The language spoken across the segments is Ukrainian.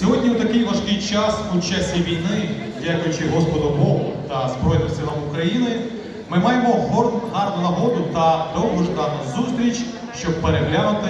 Сьогодні у такий важкий час, у часі війни, дякуючи Господу Богу та Збройним силам України, ми маємо гарну нагоду та довгождану зустріч, щоб переглянути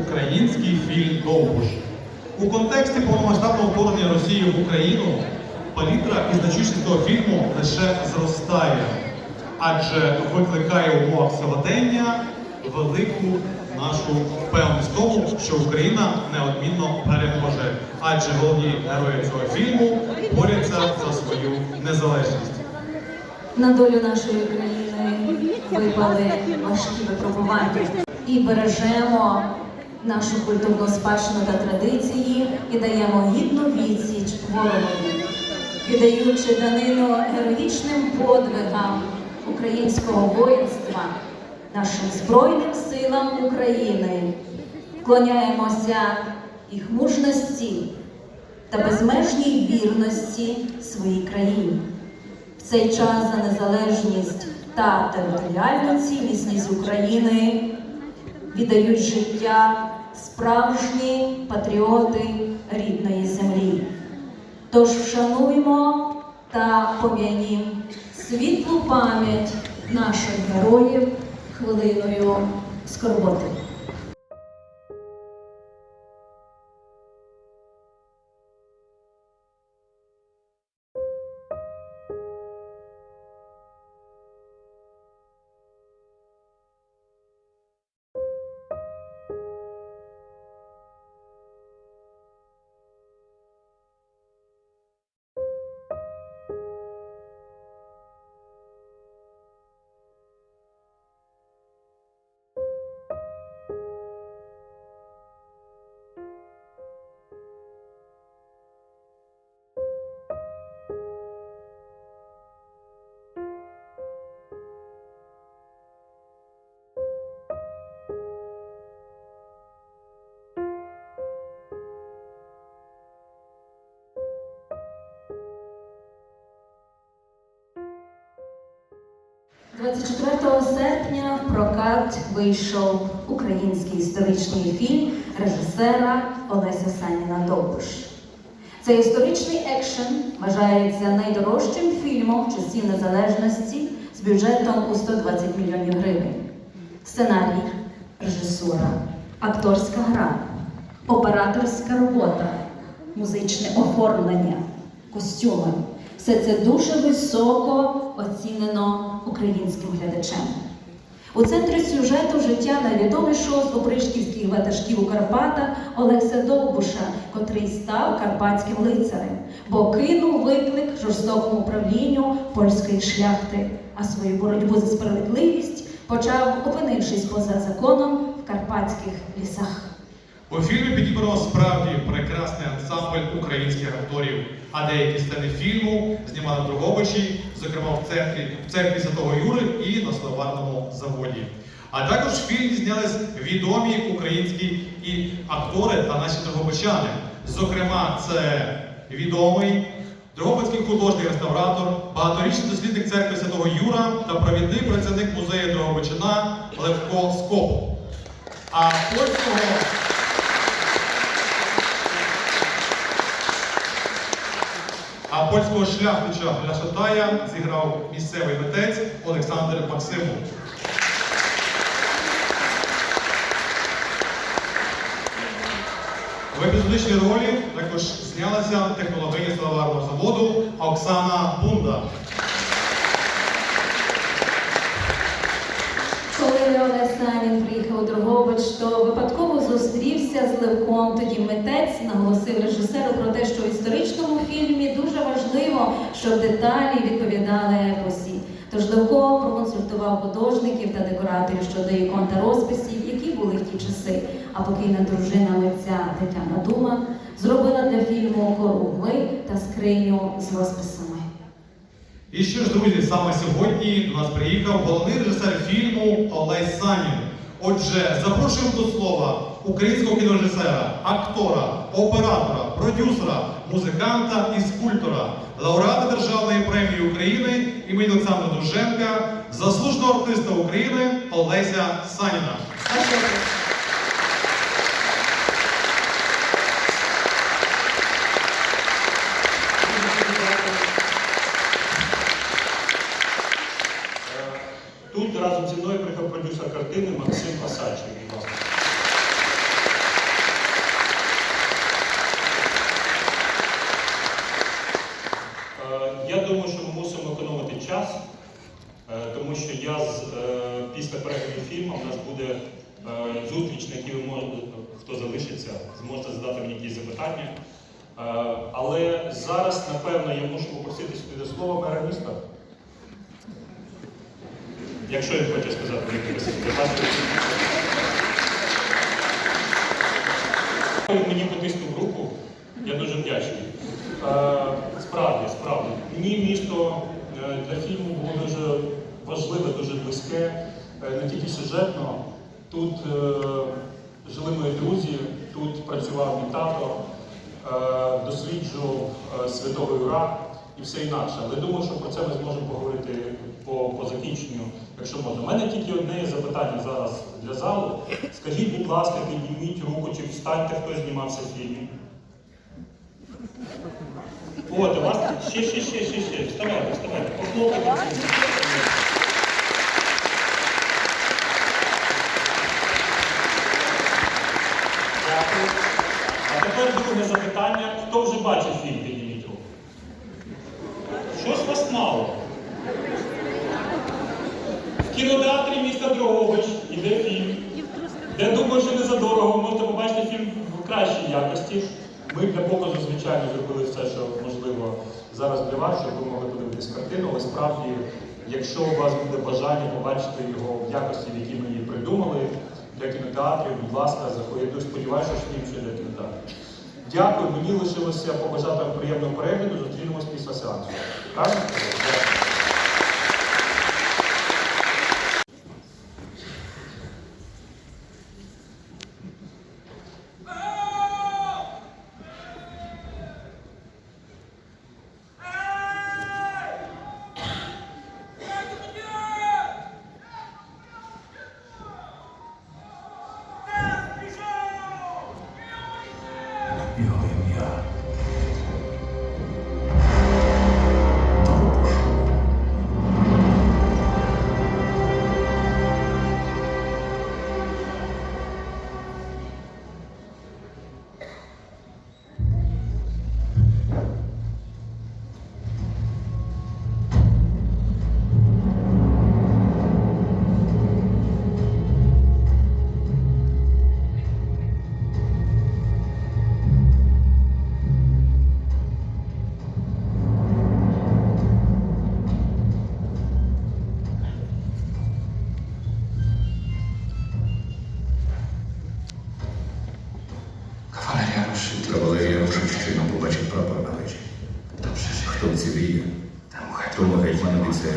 український фільм Довбуш. У контексті повномасштабного вторгнення Росії в Україну палітра і значущість того фільму лише зростає, адже викликає в умовах сьогодення велику нашу впевненість тому, що Україна неодмінно переможе. Адже головні герої цього фільму борються за свою незалежність. На долю нашої країни випали важкі випробування і бережемо нашу культурну спадщину та традиції і даємо гідну відсіч ворогові, віддаючи данину героїчним подвигам українського воїнства, нашим Збройним силам України. Вклоняємося їх мужності та безмежній вірності своїй країні. В цей час за незалежність та територіальну цілісність України віддають життя справжні патріоти рідної землі. Тож вшануймо та пом'янім світлу пам'ять наших героїв хвилиною скорботи. – 24 серпня в прокат вийшов український історичний фільм режисера Олеся Саніна Довбуш. Цей історичний екшен вважається найдорожчим фільмом часів незалежності з бюджетом у 120 мільйонів гривень. Сценарій, режисура, акторська гра, операторська робота, музичне оформлення, костюми. Все це дуже високо оцінено українським глядачем. У центрі сюжету життя найвідомішого з опришківських ватажків у Карпатах Олекса Довбуша, котрий став карпатським лицарем, бо кинув виклик жорстокому правлінню польської шляхти, а свою боротьбу за справедливість почав, опинившись поза законом в карпатських лісах. У фільмі підібрано справді прекрасний ансамбль українських акторів, а деякі сцени фільму знімали в Дрогобичі, зокрема в церкві, в церкві Святого Юри і на словарному заводі. А також в фільмі знялись відомі українські і актори та наші дрогобичани. Зокрема, це відомий Дрогобицький художній реставратор, багаторічний дослідник церкви Святого Юра та провідний працівник музею Дрогобичина Левко Скоп. А польського А польського шляхтича Ляшатая зіграв місцевий митець Олександр Максимов. В епізодичній ролі також знялася технологиня словарного заводу Оксана Бунда. Коли Олег приїхав у То випадково зустрівся з Левком. Тоді митець наголосив режисеру про те, що в історичному фільмі дуже важливо, щоб деталі відповідали епосі. Тож Левко проконсультував художників та декораторів щодо ікон та розписів, які були в ті часи. А покійна дружина митця Тетяна Дума зробила для фільму коругли та скриню з розписами. І що ж, друзі, саме сьогодні до нас приїхав головний режисер фільму Олесь Санін. Отже, запрошуємо до слова українського кінорежисера, актора, оператора, продюсера, музиканта і скульптора, лауреата Державної премії України імені Олександра Дуженка, заслуженого артиста України Олеся Саніна. Ваше після перегляду фільму у нас буде е, зустріч, на якій ви можете, хто залишиться, зможете задати мені якісь запитання. Е, але зараз, напевно, я мушу попросити сюди до слова мера міста. Якщо він хоче сказати, якось Мені потиснув руку, я дуже вдячний. Е, справді, справді. Мені місто е, для фільму було дуже важливе, дуже близьке, не тільки сюжетно. Тут е, жили мої друзі, тут працював мій тато, е, досліджував е, святого Юра і все інакше. Але думаю, що про це ми зможемо поговорити по, по закінченню, якщо можна. У мене тільки одне запитання зараз для залу. Скажіть, будь ласка, підніміть руку, чи встаньте, хто знімався в фільмі. От, у вас ще, ще, ще, ще, ще. Вставайте, вставайте. Похлопайте. Дякую. А тепер друге запитання. Хто вже бачив фільм? Підніміть руку. Щось вас мало. В кінотеатрі міста Дрогобич іде фільм. Я думаю, що не задорого можете побачити фільм в кращій якості. Ми для показу, звичайно, зробили все, що можливо зараз для вас, щоб ви могли подивитись картину. Але справді, якщо у вас буде бажання побачити його в якості, в якій ми її придумали для кінотеатрів, будь ласка, заходьте. Я сподіваюся, що фільм ще для кінотеатрів. Дякую. Мені лишилося побажати вам приємного перегляду. Зустрінемось після сеансу. Правильно? Дякую. Кавалерія побачив прапор на ж. Хто вціліє, хто хай тому гетьман обіцяє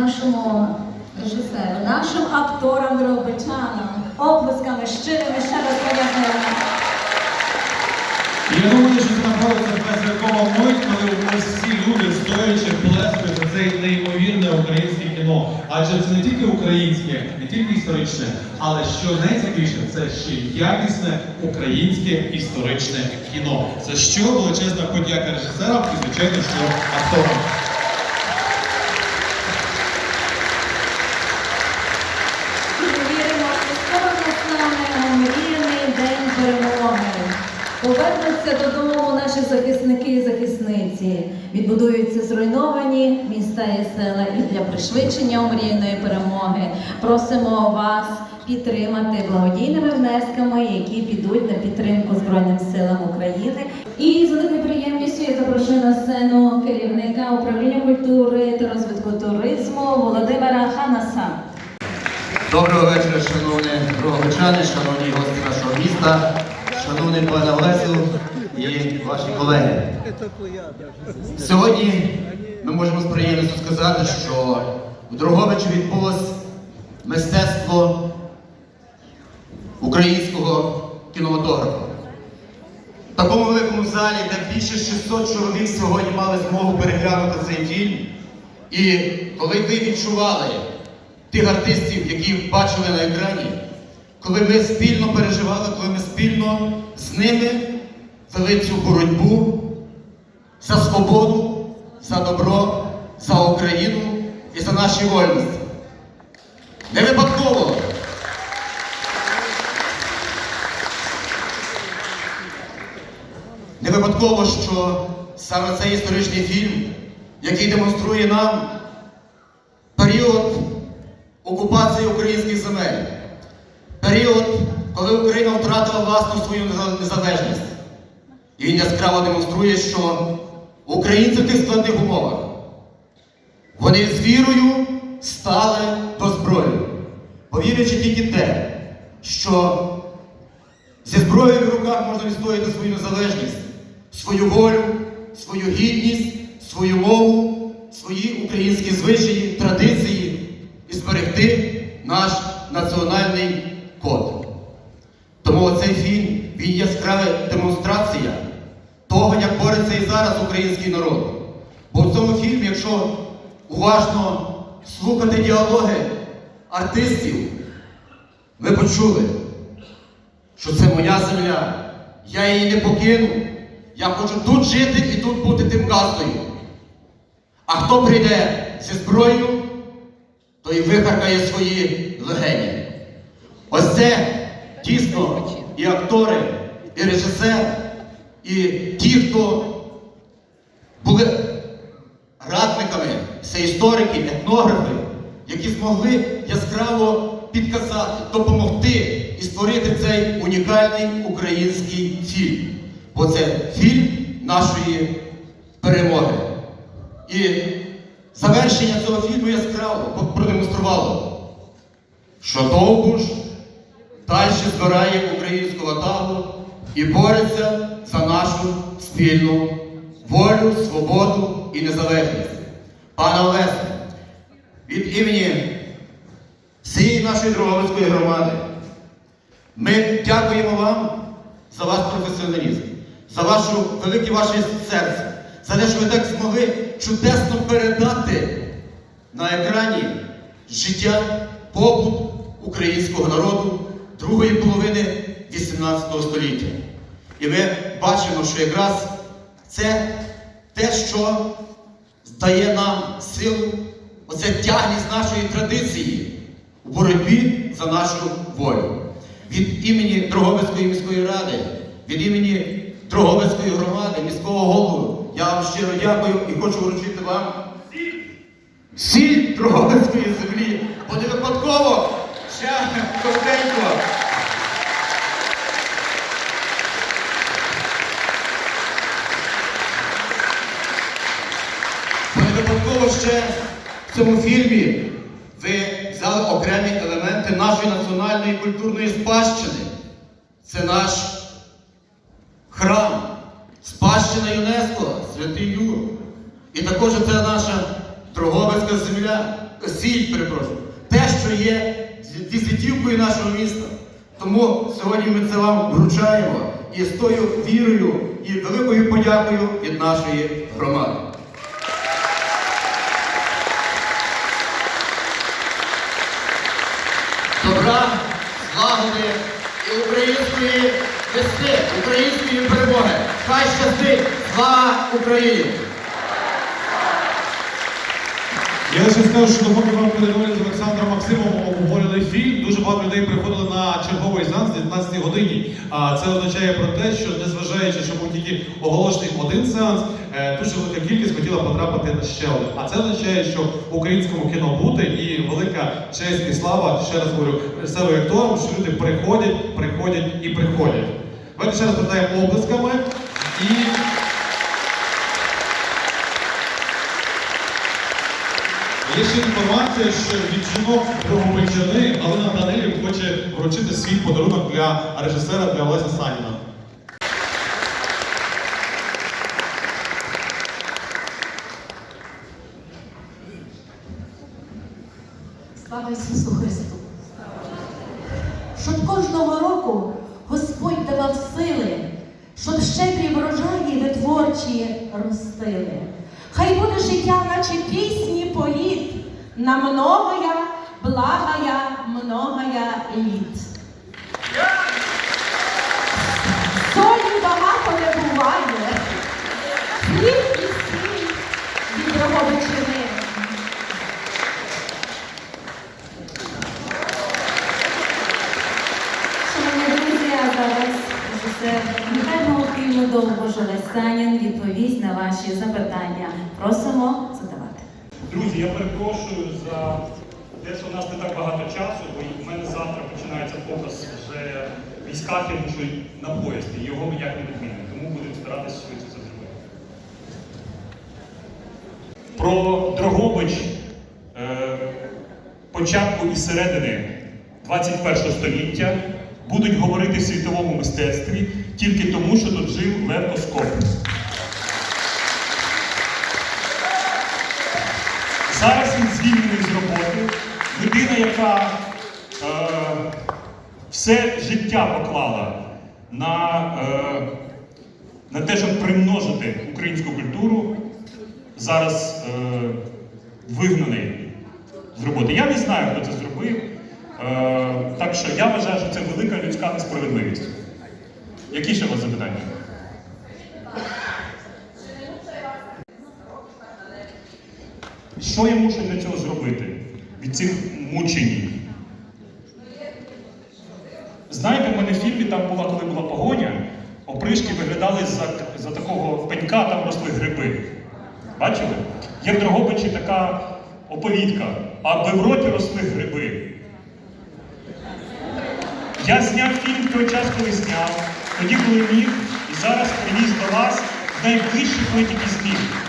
нашому режисеру, нашим акторам дрогобичанам. Оплесками щирими ще раз подякуємо. Я думаю, що направду це мить, коли ось всі люди стоячи плескають за це неймовірне українське кіно. Адже це не тільки українське, не тільки історичне, але що найцікавіше, це ще якісне українське історичне кіно. За що величезна подяка режисерам і звичайно, що акторам. І ми віримо, що скоро настане омріяний день перемоги. Повернуться додому наші захисники і захисниці. Відбудуються зруйновані міста і села. І для пришвидшення омріяної перемоги просимо вас підтримати благодійними внесками, які підуть на підтримку Збройним силам України. І з великою приємністю я запрошую на сцену керівника управління культури та розвитку туризму Володимира Ханаса. Доброго вечора, шановні дроговичани, шановні гості нашого міста, шановний пане Олесю і ваші колеги. Сьогодні ми можемо з приємністю сказати, що в Дрогобичі відбулось мистецтво українського кінематографа. В такому великому залі, де більше 600 чоловік сьогодні мали змогу переглянути цей фільм. І коли ви відчували тих артистів, яких бачили на екрані, коли ми спільно переживали, коли ми спільно з ними вели цю боротьбу за свободу, за добро, за Україну і за наші вольності. Не випадково. Не випадково, що саме цей історичний фільм, який демонструє нам період окупації українських земель, період, коли Україна втратила власну свою незалежність. І він яскраво демонструє, що українці в тих складних умовах, вони з вірою стали до зброї, повірячи тільки те, що зі зброєю в руках можна відстояти свою незалежність, свою волю, свою гідність, свою мову, свої українські звичаї, традиції і зберегти наш національний код. Тому цей фільм він яскрава демонстрація того, як бореться і зараз український народ. Бо в цьому фільмі, якщо уважно слухати діалоги артистів, ви почули, що це моя земля. Я її не покину. Я хочу тут жити і тут бути тим газдою. А хто прийде зі зброєю, той вихаркає свої легені. Ось це дійсно і актори, і режисер, і ті, хто були радниками, це історики, етнографи, які змогли яскраво підказати, допомогти і створити цей унікальний український фільм. Бо це фільм нашої перемоги. І завершення цього фільму яскраво продемонструвало, що Довбуш далі збирає українську ватагу і бореться за нашу спільну волю, свободу і незалежність. Пане Олесе, від імені всієї нашої Дрогобицької громади ми дякуємо вам за ваш професіоналізм, за вашу велике ваше серце, за те, що ви так змогли чудесно передати на екрані життя, побут українського народу другої половини 18 століття. І ми бачимо, що якраз це те, що дає нам силу, оце тягність нашої традиції у боротьбі за нашу волю. Від імені Дрогобицької міської ради, від імені Дрогобицької громади, міського голову, я вам щиро дякую і хочу вручити вам сіль Дрогобицької землі, бо не випадково ще коротенько. Бо не випадково в цьому фільмі ви взяли окремі елементи нашої національної культурної спадщини. Це наш храм, спадщина ЮНЕСКО, Святий Юр. І також це наша Дрогобицька земля, сіль, перепрошую, те, що є зі світівкою нашого міста. Тому сьогодні ми це вам вручаємо і з тою вірою і великою подякою від нашої громади. Злагоди і української вести, української перемоги. Хай щастить! Слава Україні! Я лише скажу, що допоки ми переговорили з Олександром Максимовим, обговорювали фільм, дуже багато людей приходили на черговий сеанс в 19 годині. А це означає про те, що незважаючи, що був тільки оголошений один сеанс, дуже велика кількість хотіла потрапити на ще один. А це означає, що в українському кіно бути і велика честь і слава, ще раз говорю, себе акторам, що люди приходять, приходять і приходять. Давайте ще раз питаємо облисками і. Є ще інформація, що від жінок Дрогобичани Галина Данилів хоче вручити свій подарунок для режисера для Олеся Саніна. Слава Ісусу многоя, благая, многоя літ. Солі багато не буває, хліб і сіль від режисер музикального фільму Довбуш Олесь Санін відповість на ваші запитання. Просимо. Друзі, я перепрошую за те, що у нас не так багато часу, бо в мене завтра починається показ вже військах, я на поїзд, і його ніяк не відмінимо. Тому будемо старатися швидше це зробити. Про Дрогобич е, початку і середини 21 століття будуть говорити в світовому мистецтві тільки тому, що тут жив Лев Оскоп. Зараз він звільнений з роботи. Людина, яка е, все життя поклала на, е, на те, щоб примножити українську культуру, зараз е, вигнаний з роботи. Я не знаю, хто це зробив. Е, так що я вважаю, що це велика людська несправедливість. Які ще у вас запитання? Що я мушу для цього зробити? Від цих мучень? Знаєте, в мене в фільмі там була, коли була погоня, опришки виглядали за, за такого пенька, там росли гриби. Бачили? Є в Дрогобичі така оповідка, аби в роті росли гриби. Я зняв фільм в той час, коли зняв, тоді, коли міг, і зараз приніс до вас найближчий, коли тільки зміг.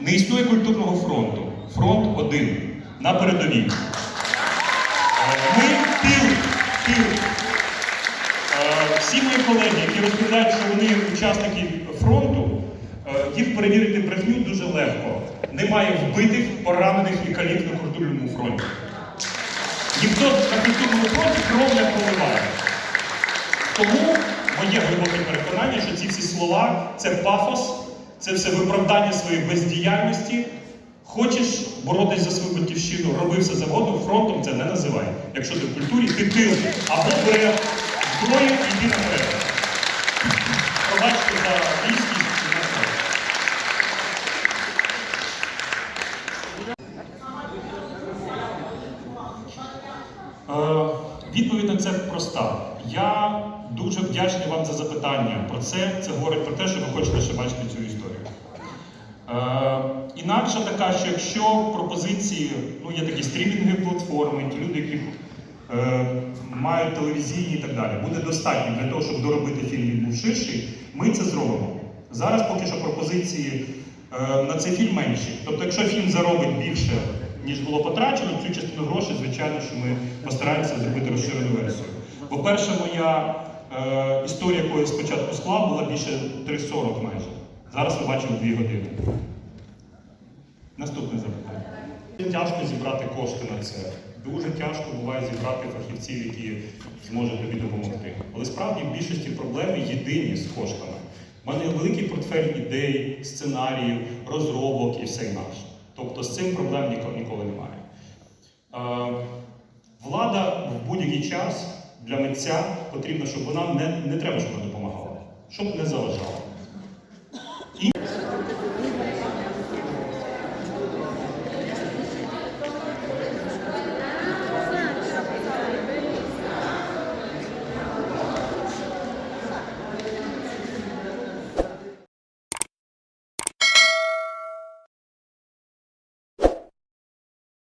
Не існує культурного фронту. Фронт один на передовій. Е, Ми тил, тил. Е, Всі мої колеги, які розповідають, що вони учасники фронту, е, їх перевірити брехню дуже легко. Немає вбитих, поранених і калік на культурному фронті. Ніхто на культурному фронті кров не проливає. Тому моє глибоке переконання, що ці всі слова це пафос, це все виправдання своєї бездіяльності. Хочеш боротись за свою батьківщину, роби все завгодно, фронтом це не називай. Якщо ти в культурі, ти тил. Або бере зброю і йди наперед. Пробачте за різкість. і. Е, Відповідь на це проста. Я дуже вдячний вам за запитання про це. Це говорить про те, що ви хочете ще бачити цю історію. Е, інакше така, що якщо пропозиції, ну є такі стрімінги платформи, ті люди, які е, мають телевізійні і так далі, буде достатньо для того, щоб доробити фільм він був ширший, ми це зробимо. Зараз поки що пропозиції е, на цей фільм менші. Тобто, якщо фільм заробить більше, ніж було потрачено, цю частину грошей, звичайно, що ми постараємося зробити розширену версію. По-перше, моя історія якої спочатку скла була більше 3.40 майже. Зараз ми бачимо 2 години. Наступне запитання. Тяжко зібрати кошти на це. Дуже тяжко буває зібрати фахівців, які зможуть тобі допомогти. Але справді в більшості проблеми єдині з коштами. У мене великий портфель ідей, сценаріїв, розробок і все інакше. Тобто з цим проблем ніколи немає. Е, Влада в будь-який час для митця потрібно, щоб вона не, не треба, щоб вона допомагала, щоб не заважала.